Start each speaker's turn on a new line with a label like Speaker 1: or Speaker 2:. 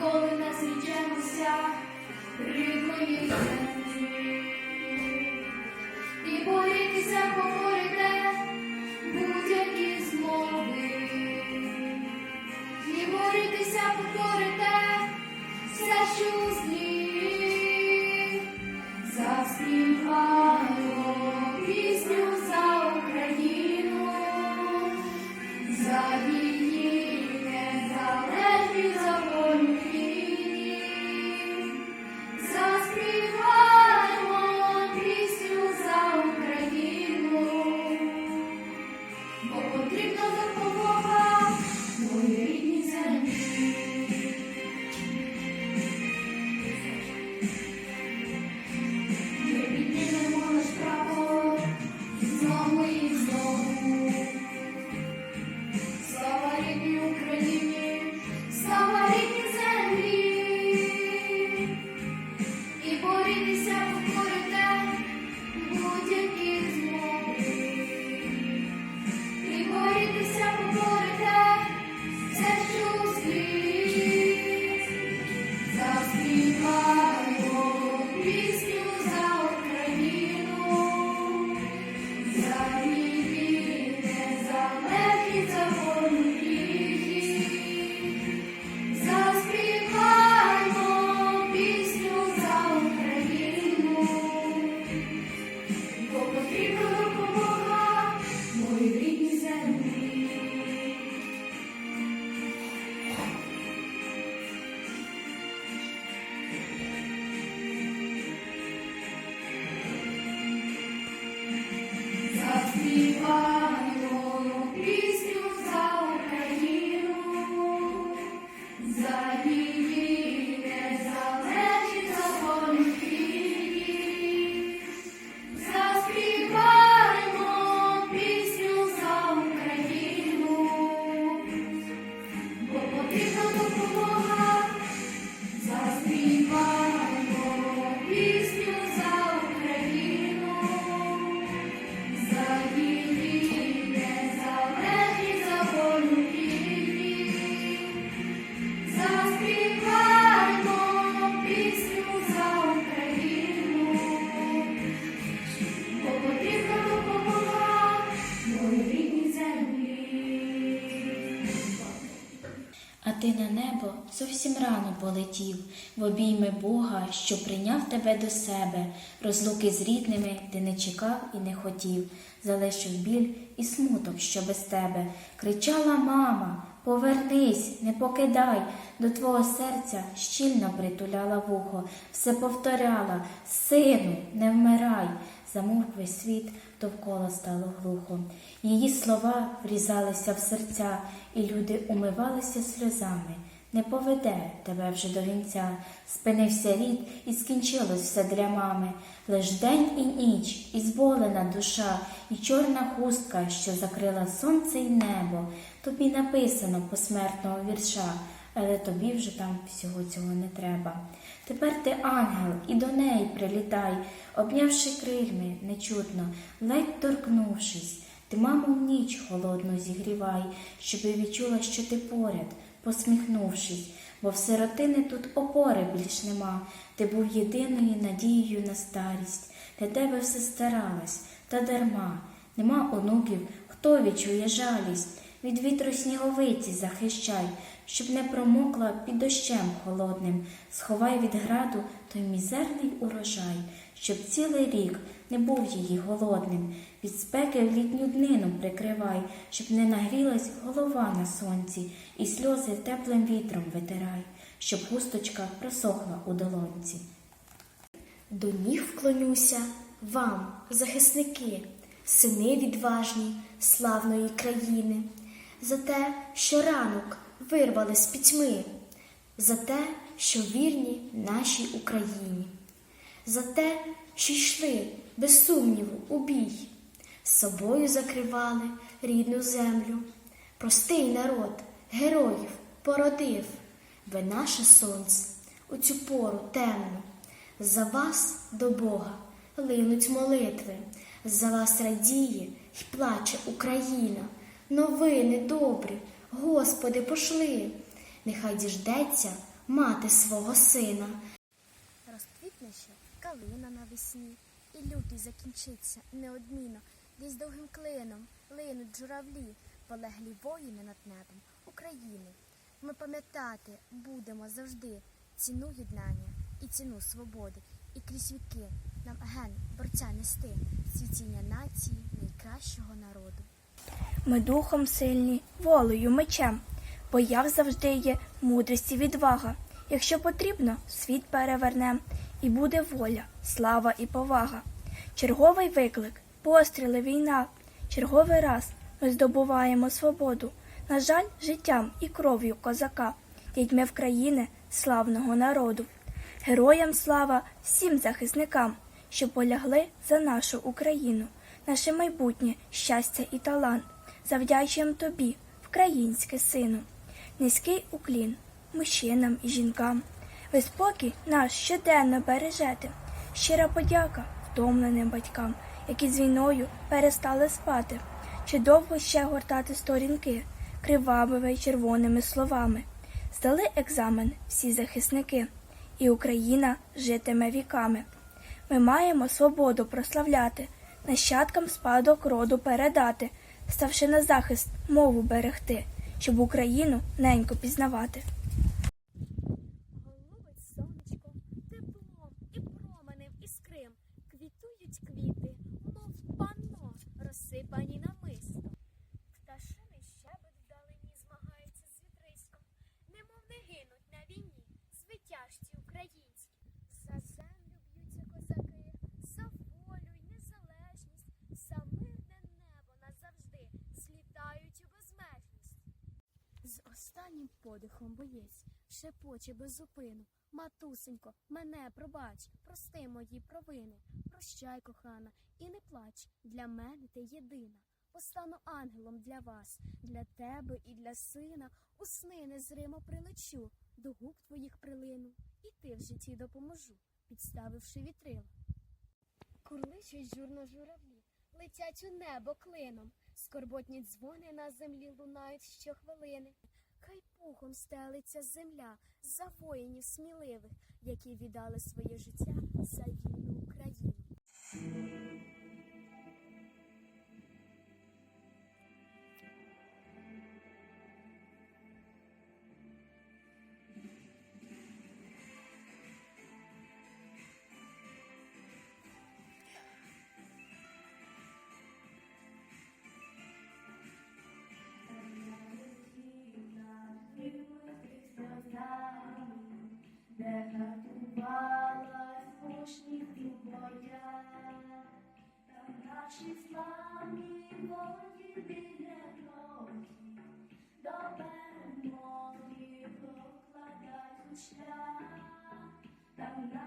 Speaker 1: Коли не зійдемося, рідної землі.
Speaker 2: Зовсім рано полетів, в обійми Бога, що прийняв тебе до себе, розлуки з рідними ти не чекав і не хотів, залишив біль і смуток, що без тебе. Кричала мама, повернись, не покидай, до твого серця щільно притуляла вухо, все повторяла, сину, не вмирай. Замовк світ, довкола стало глухо. Її слова врізалися в серця, і люди умивалися сльозами. Не поведе тебе вже до вінця, спинився рід, і скінчилось все для мами. Лиш день і ніч, і зболена душа, і чорна хустка, що закрила сонце й небо. Тобі написано посмертного вірша, але тобі вже там всього цього не треба. Тепер ти ангел, і до неї прилітай, обнявши крильми нечутно, ледь торкнувшись, ти маму в ніч холодну зігрівай, щоби відчула, що ти поряд, посміхнувшись, бо в сиротини тут опори більш нема. Ти був єдиною надією на старість, для тебе все старалась, та дарма. Нема онуків, хто відчує жалість, від вітру сніговиці захищай, щоб не промокла під дощем холодним, сховай від граду той мізерний урожай, щоб цілий рік не був її голодним, від спеки в літню днину прикривай, щоб не нагрілась голова на сонці, і сльози теплим вітром витирай, щоб хусточка просохла у долонці.
Speaker 3: До ніг вклонюся вам, захисники, сини відважні славної країни, за те, що ранок вирвали з пітьми, за те, що вірні нашій Україні, за те, що йшли без сумніву у бій, собою закривали рідну землю. Простий народ героїв породив, ви наше сонце у цю пору темну. За вас до Бога линуть молитви, за вас радіє й плаче Україна. Новини добрі, Господи, пошли, нехай діждеться мати свого сина.
Speaker 4: Розквітне ще калина навесні, і лютий закінчиться неодмінно, десь довгим клином линуть журавлі, полеглі воїни над небом України. Ми пам'ятати будемо завжди ціну єднання і ціну свободи, і крізь віки нам ген борця нести цвітіння нації найкращого народу.
Speaker 1: Ми духом сильні, волею, мечем, бо як завжди є мудрість і відвага. Якщо потрібно, світ перевернем, і буде воля, слава і повага. Черговий виклик, постріли, війна. Черговий раз ми здобуваємо свободу. На жаль, життям і кров'ю козака, дітьми в країни славного народу. Героям слава всім захисникам, що полягли за нашу Україну, наше майбутнє, щастя і талант. Завдячуємо тобі, українське сину. Низький уклін мужчинам і жінкам. Ви спокій наш щоденно бережете. Щира подяка втомленим батькам, які з війною перестали спати. Чи довго ще гортати сторінки кривавими й червоними словами? Здали екзамен всі захисники, і Україна житиме віками. Ми маємо свободу прославляти, нащадкам спадок роду передати, ставши на захист мову берегти, щоб Україну ненько пізнавати.
Speaker 4: Останнім подихом боєць шепоче без зупину. Матусенько, мене пробач, прости мої провини. Прощай, кохана, і не плач. Для мене ти єдина. Постану ангелом для вас, для тебе і для сина. У сни незримо прилечу, до губ твоїх прилину, і ти в житті допоможу, підставивши вітрила. Курличуть журно журавлі, летять у небо клином, скорботні дзвони на землі лунають щохвилини. Хай пухом стелиться земля за воїнів сміливих, які віддали своє життя за вільну